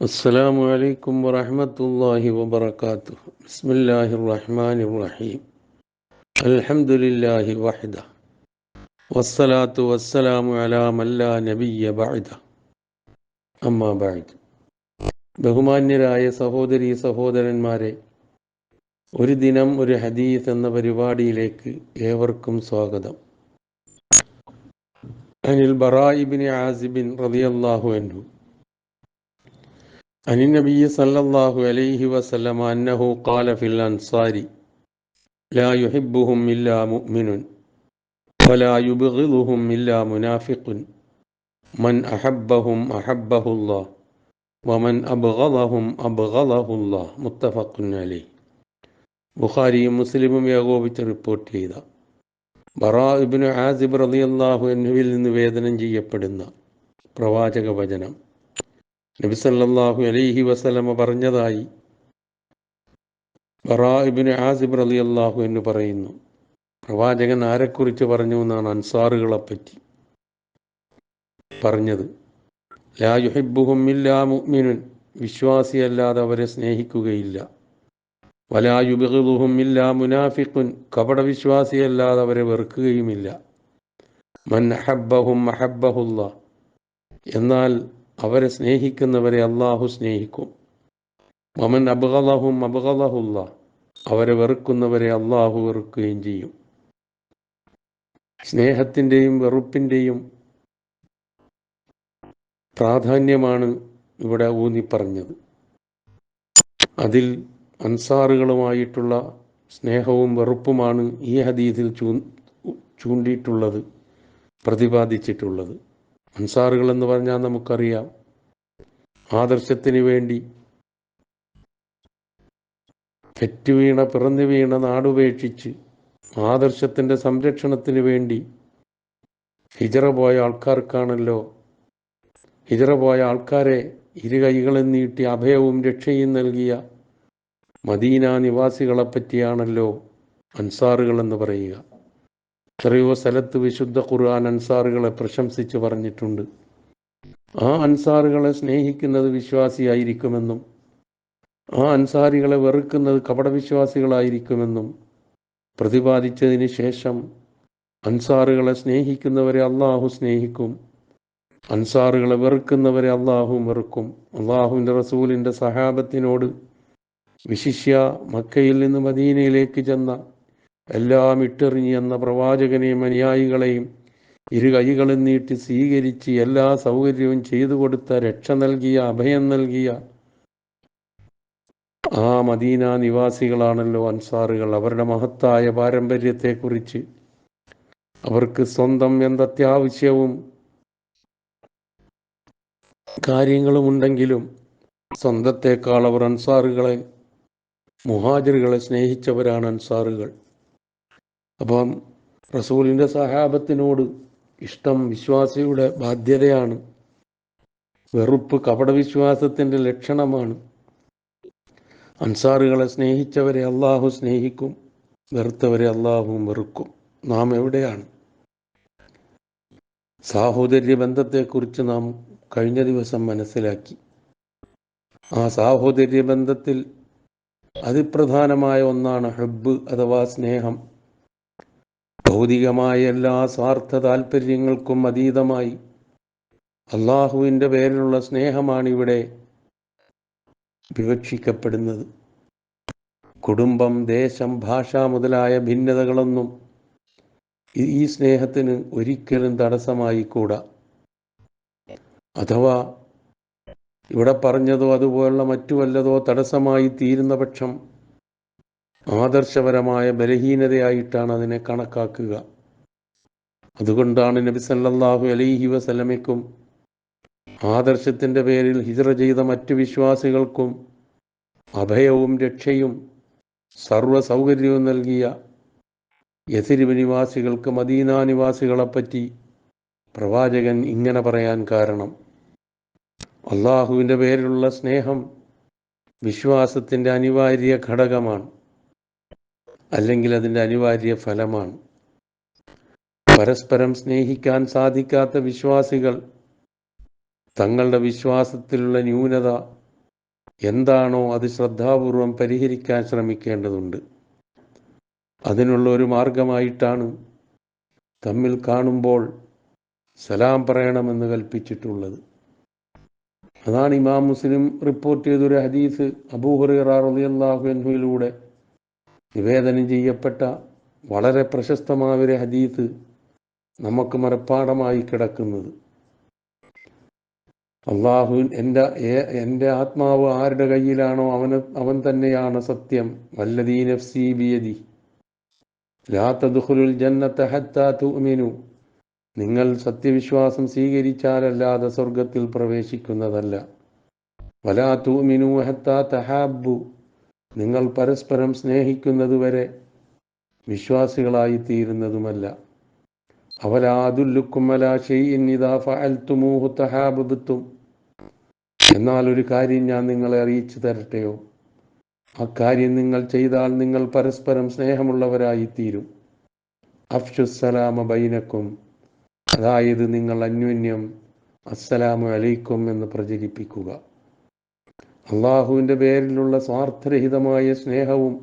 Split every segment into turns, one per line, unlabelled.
അസ്സലാമു അലൈക്കും വറഹമത്തല്ലാഹി വബർക്കാത്തു ബിസ്മില്ലാഹി റഹ്മാൻ റഹീം അൽഹംദുലില്ലാഹി വഹദ. വസ്സലാത്തു വസ്സലാമു അലാ മല്ലാ നബിയ ബഅദ. അമ്മാ ബഅദ്. ബഹുമാന്യരായ സഹോദരി സഹോദരന്മാരെ ഒരു ദിനം ഒരു ഹദീസ് എന്ന പരിപാടിയിലേക്ക് ഏവർക്കും സ്വാഗതം. അനിൽ ബറായിബിൻ ആസിബിൻ റതിയല്ലാഹു അൻഹു. عن النبي صلى الله عليه وسلم أنه قال في الأنصار لا يحبهم إلا مؤمن ولا يبغضهم إلا منافق من أحبهم أحبه الله ومن أبغضهم أبغضه الله متفق عليه ബുഖാരിയും മുസ്ലിമും ഏകോപിച്ച് റിപ്പോർട്ട് ചെയ്ത ബറാ ഇബ്നു ആസിബ് റളിയല്ലാഹു അൻഹുവിൽ നിന്ന് വേദനം ചെയ്യപ്പെടുന്ന പ്രവാചക വചനം നബി സല്ലല്ലാഹു അലൈഹി വസല്ലമ പറഞ്ഞതായി ബറാ ആസിബ് ആസിബ് റളിയല്ലാഹു എന്ന് പറയുന്നു. പ്രവാചകൻ ആരെക്കുറിച്ച് പറഞ്ഞു എന്നാണ് അൻസാറുകളെ പറ്റി പറഞ്ഞത്. ലാ യുഹിബ്ബുഹും ഇല്ലാ മുഅ്മിനുൻ. വിശ്വാസിയല്ലാതെ അവരെ സ്നേഹിക്കുകയില്ല. വലാ യുബിഗുഹും ഇല്ലാ മുനാഫിഖുൻ. കപട വിശ്വാസിയല്ലാതെ അവരെ വെറുക്കുകയുമില്ല. മൻ അഹബ്ബഹും അഹബ്ബഹുല്ല. എന്നാൽ അവരെ സ്നേഹിക്കുന്നവരെ അള്ളാഹു സ്നേഹിക്കും. മമൻ അബുഗലഹും അബുഗലഹുല്ല. അവരെ വെറുക്കുന്നവരെ അള്ളാഹു വെറുക്കുകയും ചെയ്യും. സ്നേഹത്തിന്റെയും വെറുപ്പിന്റെയും പ്രാധാന്യമാണ് ഇവിടെ ഊന്നി പറഞ്ഞത് അതിൽ അൻസാറുകളുമായിട്ടുള്ള സ്നേഹവും വെറുപ്പുമാണ് ഈ ഹദീസിൽ ചൂ ചൂണ്ടിയിട്ടുള്ളത് പ്രതിപാദിച്ചിട്ടുള്ളത്. അൻസാറുകൾ എന്ന് പറഞ്ഞാൽ നമുക്കറിയാം. ആദർശത്തിന് വേണ്ടി പെറ്റുവീണ പിറന്നു വീണ നാടുപേക്ഷിച്ച് ആദർശത്തിന്റെ സംരക്ഷണത്തിന് വേണ്ടി ഹിജറ പോയ ആൾക്കാർക്കാണല്ലോ. ഹിജറ പോയ ആൾക്കാരെ ഇരു കൈകളും നീട്ടി അഭയവും രക്ഷയും നൽകിയ മദീന നിവാസികളെപ്പറ്റിയാണല്ലോ അൻസാറുകൾ എന്ന് പറയുക. എത്രയോ സ്ഥലത്ത് വിശുദ്ധ ഖുർആൻ അൻസാറുകളെ പ്രശംസിച്ച് പറഞ്ഞിട്ടുണ്ട്. ആ അൻസാറുകളെ സ്നേഹിക്കുന്നത് വിശ്വാസിയായിരിക്കുമെന്നും ആ അൻസാരികളെ വെറുക്കുന്നത് കപടവിശ്വാസികളായിരിക്കുമെന്നും പ്രതിപാദിച്ചതിന് ശേഷം അൻസാറുകളെ സ്നേഹിക്കുന്നവരെ അള്ളാഹു സ്നേഹിക്കും അൻസാറുകളെ വെറുക്കുന്നവരെ അള്ളാഹു വെറുക്കും. അള്ളാഹുവിന്റെ റസൂലിന്റെ സഹാബത്തിനോട് വിശിഷ്യ മക്കയിൽ നിന്ന് മദീനയിലേക്ക് ചെന്ന എല്ലാം ഇട്ടെറിഞ്ഞ് എന്ന പ്രവാചകനെയും അനുയായികളെയും ഇരു കൈകളും നീട്ടി സ്വീകരിച്ച് എല്ലാ സൗകര്യവും ചെയ്തു കൊടുത്ത രക്ഷ നൽകിയ അഭയം നൽകിയ ആ മദീന നിവാസികളാണല്ലോ അൻസാറുകൾ. അവരുടെ മഹത്തായ പാരമ്പര്യത്തെക്കുറിച്ച് അവർക്ക് സ്വന്തം എന്തത്യാവശ്യവും കാര്യങ്ങളുമുണ്ടെങ്കിലും സ്വന്തത്തെക്കാൾ അവർ അൻസാറുകളെ മുഹാജറുകളെ സ്നേഹിച്ചവരാണ് അൻസാറുകൾ. അപ്പം റസൂലിന്റെ സഹാബത്തിനോട് ഇഷ്ടം വിശ്വാസിയുടെ ബാധ്യതയാണ്. വെറുപ്പ് കപടവിശ്വാസത്തിന്റെ ലക്ഷണമാണ്. അൻസാറുകളെ സ്നേഹിച്ചവരെ അള്ളാഹു സ്നേഹിക്കും വെറുത്തവരെ അള്ളാഹുവും വെറുക്കും. നാം എവിടെയാണ്? സാഹോദര്യ ബന്ധത്തെക്കുറിച്ച് നാം കഴിഞ്ഞ ദിവസം മനസ്സിലാക്കി. ആ സാഹോദര്യ ബന്ധത്തിൽ അതിപ്രധാനമായ ഒന്നാണ് ഹബ്ബ് അഥവാ സ്നേഹം. ഭൗതികമായ എല്ലാ സ്വാർത്ഥ താല്പര്യങ്ങൾക്കും അതീതമായി. അള്ളാഹുവിന്റെ പേരിലുള്ള സ്നേഹമാണ് ഇവിടെ വിവക്ഷിക്കപ്പെടുന്നത്. കുടുംബം ദേശം ഭാഷ മുതലായ ഭിന്നതകളൊന്നും ഈ സ്നേഹത്തിന് ഒരിക്കലും തടസ്സമായി കൂടാ അഥവാ ഇവിടെ പറഞ്ഞതോ അതുപോലുള്ള മറ്റു വല്ലതോ തടസ്സമായി തീരുന്ന പക്ഷം ആദർശപരമായ ബലഹീനതയായിട്ടാണ് അതിനെ കണക്കാക്കുക. അതുകൊണ്ടാണ് നബി സല്ലല്ലാഹു അലൈഹി വസല്ലമയ്ക്കും ആദർശത്തിന്റെ പേരിൽ ഹിജറ ചെയ്ത മറ്റു വിശ്വാസികൾക്കും അഭയവും രക്ഷയും സർവ സൗകര്യവും നൽകിയ യസിരിവ് നിവാസികൾക്ക് മദീന നിവാസികളെപ്പറ്റി പ്രവാചകൻ ഇങ്ങനെ പറയാൻ കാരണം. അള്ളാഹുവിന്റെ പേരിലുള്ള സ്നേഹം വിശ്വാസത്തിന്റെ അനിവാര്യ ഘടകമാണ്. അല്ലെങ്കിൽ അതിന്റെ അനിവാര്യ ഫലമാണ്. പരസ്പരം സ്നേഹിക്കാൻ സാധിക്കാത്ത വിശ്വാസികൾ തങ്ങളുടെ വിശ്വാസത്തിലുള്ള ന്യൂനത എന്താണോ അത് ശ്രദ്ധാപൂർവം പരിഹരിക്കാൻ ശ്രമിക്കേണ്ടതുണ്ട്. അതിനുള്ള ഒരു മാർഗമായിട്ടാണ് തമ്മിൽ കാണുമ്പോൾ സലാം പറയണമെന്ന് കൽപ്പിച്ചിട്ടുള്ളത്. അതാണ് ഇമാം മുസ്ലിം റിപ്പോർട്ട് ചെയ്തൊരു ഹദീസ് അബൂഹുറിയാഹുവിലൂടെ നിവേദനം ചെയ്യപ്പെട്ട വളരെ പ്രശസ്തമായ ഒരു ഹദീത്ത് നമുക്ക് മരപ്പാടമായി കിടക്കുന്നത്. അള്ളാഹു എന്റെ എന്റെ ആത്മാവ് ആരുടെ കയ്യിലാണോ അവന് അവൻ തന്നെയാണ് സത്യം. വല്ലദീ നഫ്സി ബിയതി ലാ ജന്നത്തെ ജന്നത ഹത്താ തുഅ്മിനു. നിങ്ങൾ സത്യവിശ്വാസം സ്വീകരിച്ചാലല്ലാതെ സ്വർഗത്തിൽ പ്രവേശിക്കുന്നതല്ല. വലാ തുഅ്മിനു ഹത്താ തഹാബ്ബു. നിങ്ങൾ പരസ്പരം സ്നേഹിക്കുന്നതുവരെ വിശ്വാസികളായി തീരുന്നതുമല്ല അവലാദുല്ലുക്കും അലാ ഷെയ്ഇൻ ഇദാ ഫഅൽതുമൂഹു തഹാബബ്തും എന്നാൽ ഒരു കാര്യം ഞാൻ നിങ്ങളെ അറിയിച്ചു തരട്ടെയോ? അക്കാര്യം നിങ്ങൾ ചെയ്താൽ നിങ്ങൾ പരസ്പരം സ്നേഹമുള്ളവരായി തീരും അഫ്ഷുസലാമ ബൈനക്കും. അതായത് നിങ്ങൾ അന്യോന്യം അസ്സലാമു അലൈക്കും എന്ന് പ്രചരിപ്പിക്കുക. അള്ളാഹുവിന്റെ പേരിലുള്ള സ്വാർത്ഥരഹിതമായ സ്നേഹവും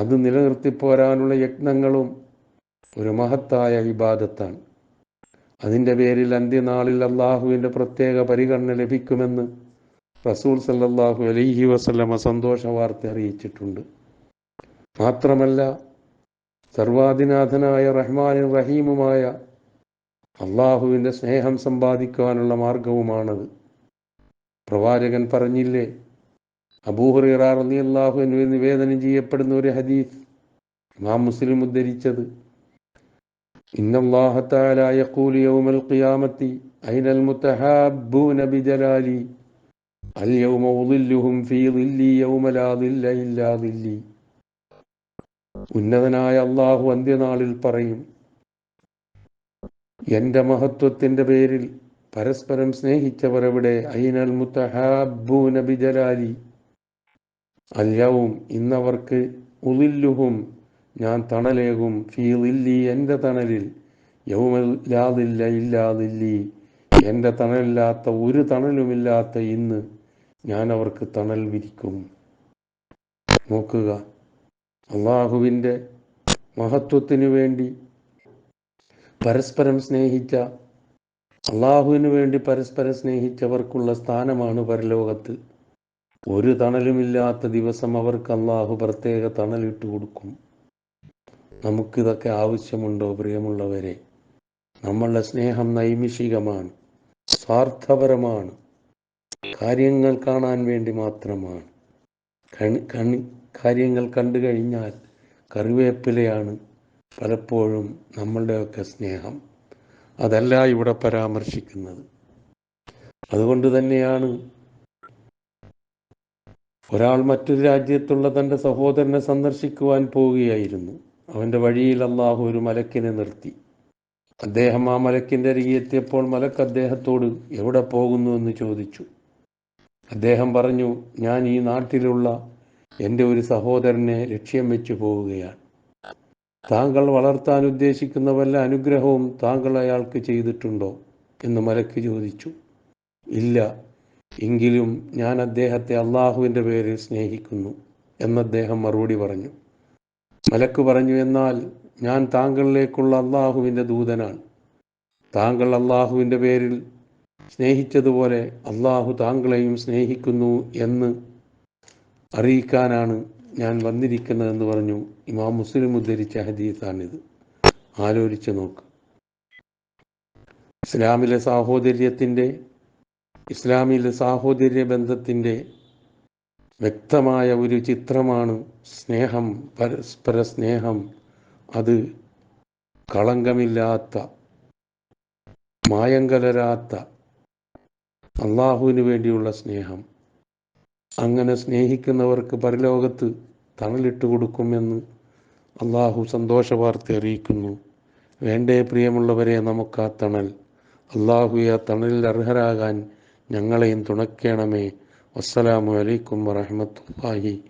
അത് നിലനിർത്തിപ്പോരാനുള്ള യജ്ഞങ്ങളും ഒരു മഹത്തായ വിവാദത്താണ് അതിന്റെ പേരിൽ അന്ത്യനാളിൽ അള്ളാഹുവിന്റെ പ്രത്യേക പരിഗണന ലഭിക്കുമെന്ന് റസൂൽ സല്ലാഹു അലൈഹി വസല്ലമ സന്തോഷ വാർത്ത അറിയിച്ചിട്ടുണ്ട്. മാത്രമല്ല സർവാധിനാഥനായ റഹ്മാനും റഹീമുമായ അള്ളാഹുവിന്റെ സ്നേഹം സമ്പാദിക്കുവാനുള്ള മാർഗവുമാണത്. പ്രവാചകൻ പറഞ്ഞില്ലേ അബൂഹുറിറാർ അലി അള്ളാഹു എന്നിവ നിവേദനം ചെയ്യപ്പെടുന്ന ഒരു ഹദീസ് ഇമാം മുസ്ലിം ഉദ്ധരിച്ചത്. ഉന്നതനായ അള്ളാഹു അന്ത്യനാളിൽ പറയും എന്റെ മഹത്വത്തിന്റെ പേരിൽ പരസ്പരം സ്നേഹിച്ചവർ എവിടെ മുത്തഹാബൂന ബിജലാലി. അല്യവും ഇന്നവർക്ക് ഉലില്ലുഹും ഞാൻ തണലേകും ഫീലില്ലി എന്റെ തണലിൽ യൗമില്ലാതില്ല ഇല്ലാതില്ലി എന്റെ തണലില്ലാത്ത ഒരു തണലുമില്ലാത്ത ഇന്ന് ഞാൻ അവർക്ക് തണൽ വിരിക്കും. നോക്കുക അള്ളാഹുവിന്റെ മഹത്വത്തിനു വേണ്ടി പരസ്പരം സ്നേഹിച്ച അള്ളാഹുവിന് വേണ്ടി പരസ്പരം സ്നേഹിച്ചവർക്കുള്ള സ്ഥാനമാണ് പരലോകത്ത്. ഒരു തണലുമില്ലാത്ത ദിവസം അവർക്ക് അള്ളാഹു പ്രത്യേക തണലിട്ട് കൊടുക്കും. നമുക്കിതൊക്കെ ആവശ്യമുണ്ടോ പ്രിയമുള്ളവരെ? നമ്മളുടെ സ്നേഹം നൈമിഷികമാണ് സ്വാർത്ഥപരമാണ് കാര്യങ്ങൾ കാണാൻ വേണ്ടി മാത്രമാണ്. കണി കണി കാര്യങ്ങൾ കണ്ടു കഴിഞ്ഞാൽ കറിവേപ്പിലയാണ് പലപ്പോഴും നമ്മളുടെയൊക്കെ സ്നേഹം. അതല്ല ഇവിടെ പരാമർശിക്കുന്നത്. അതുകൊണ്ട് തന്നെയാണ് ഒരാൾ മറ്റൊരു രാജ്യത്തുള്ള തന്റെ സഹോദരനെ സന്ദർശിക്കുവാൻ പോവുകയായിരുന്നു. അവന്റെ വഴിയിൽ അള്ളാഹു ഒരു മലക്കിനെ നിർത്തി. അദ്ദേഹം ആ മലക്കിന്റെ അരികെ എത്തിയപ്പോൾ മലക്ക് അദ്ദേഹത്തോട് എവിടെ പോകുന്നു? എന്ന് ചോദിച്ചു. അദ്ദേഹം പറഞ്ഞു ഞാൻ ഈ നാട്ടിലുള്ള എന്റെ ഒരു സഹോദരനെ ലക്ഷ്യം വെച്ച് പോവുകയാണ്. താങ്കൾ വളർത്താൻ ഉദ്ദേശിക്കുന്ന വല്ല അനുഗ്രഹവും താങ്കൾ അയാൾക്ക് ചെയ്തിട്ടുണ്ടോ എന്ന് മലക്ക് ചോദിച്ചു. ഇല്ല. എങ്കിലും ഞാൻ അദ്ദേഹത്തെ അള്ളാഹുവിന്റെ പേരിൽ സ്നേഹിക്കുന്നു എന്ന് അദ്ദേഹം മറുപടി പറഞ്ഞു. മലക്ക് പറഞ്ഞു എന്നാൽ ഞാൻ താങ്കളിലേക്കുള്ള അള്ളാഹുവിന്റെ ദൂതനാണ്. താങ്കൾ അള്ളാഹുവിന്റെ പേരിൽ സ്നേഹിച്ചതുപോലെ അള്ളാഹു താങ്കളെയും സ്നേഹിക്കുന്നു എന്ന് അറിയിക്കാനാണ് ഞാൻ വന്നിരിക്കുന്നതെന്ന് പറഞ്ഞു ഇമാം മുസ്ലിം ഉദ്ധരിച്ച ഹദീസാണിത്. ആലോചിച്ച് നോക്ക്. ഇസ്ലാമിലെ സാഹോദര്യത്തിന്റെ ഇസ്ലാമിലെ സാഹോദര്യ ബന്ധത്തിന്റെ വ്യക്തമായ ഒരു ചിത്രമാണ് സ്നേഹം പരസ്പര സ്നേഹം അത് കളങ്കമില്ലാത്ത മായം കലരാത്ത അള്ളാഹുവിന് വേണ്ടിയുള്ള സ്നേഹം. അങ്ങനെ സ്നേഹിക്കുന്നവർക്ക് പരലോകത്ത് തണലിട്ട് കൊടുക്കുമെന്ന് അള്ളാഹു സന്തോഷ വാർത്ത അറിയിക്കുന്നു. വേണ്ടേ പ്രിയമുള്ളവരെ നമുക്ക് ആ തണൽ. അള്ളാഹു ആ തണലിൽ അർഹരാകാൻ ഞങ്ങളെയും തുണയ്ക്കണമേ. വസ്സലാമു അലൈക്കും വറഹമത്തല്ലാഹി